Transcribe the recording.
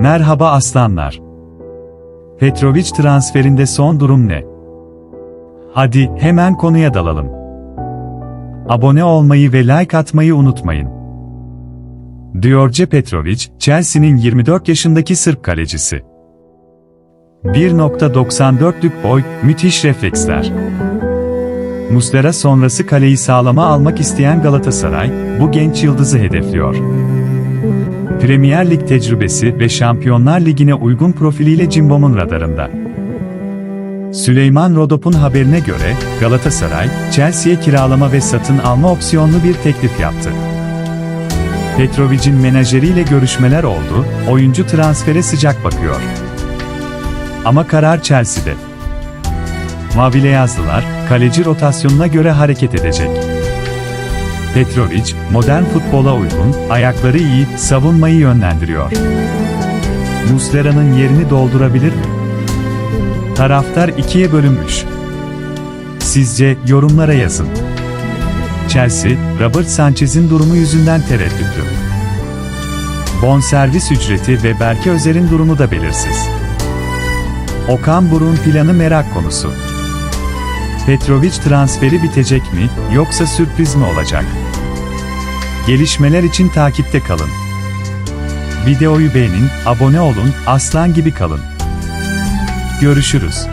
Merhaba aslanlar. Petrovic transferinde son durum ne? Hadi hemen konuya dalalım. Abone olmayı ve like atmayı unutmayın. Diorce Petrovic, Chelsea'nin 24 yaşındaki Sırp kalecisi. 1.94'lük boy, müthiş refleksler. Muslera sonrası kaleyi sağlama almak isteyen Galatasaray, bu genç yıldızı hedefliyor. Premier Lig tecrübesi ve Şampiyonlar Ligi'ne uygun profiliyle Cimbom'un radarında. Süleyman Rodop'un haberine göre, Galatasaray, Chelsea'ye kiralama ve satın alma opsiyonlu bir teklif yaptı. Petrovic'in menajeriyle görüşmeler oldu, oyuncu transfere sıcak bakıyor. Ama karar Chelsea'de. Mavile yazdılar, kaleci rotasyonuna göre hareket edecek. Petrovic, modern futbola uygun, ayakları iyi, savunmayı yönlendiriyor. Muslera'nın yerini doldurabilir mi? Taraftar ikiye bölünmüş. Sizce yorumlara yazın. Chelsea, Robert Sanchez'in durumu yüzünden tereddütlü. Bonservis ücreti ve Berke Özer'in durumu da belirsiz. Okan Buruk'un planı merak konusu. Petrovic transferi bitecek mi, yoksa sürpriz mi olacak? Gelişmeler için takipte kalın. Videoyu beğenin, abone olun, aslan gibi kalın. Görüşürüz.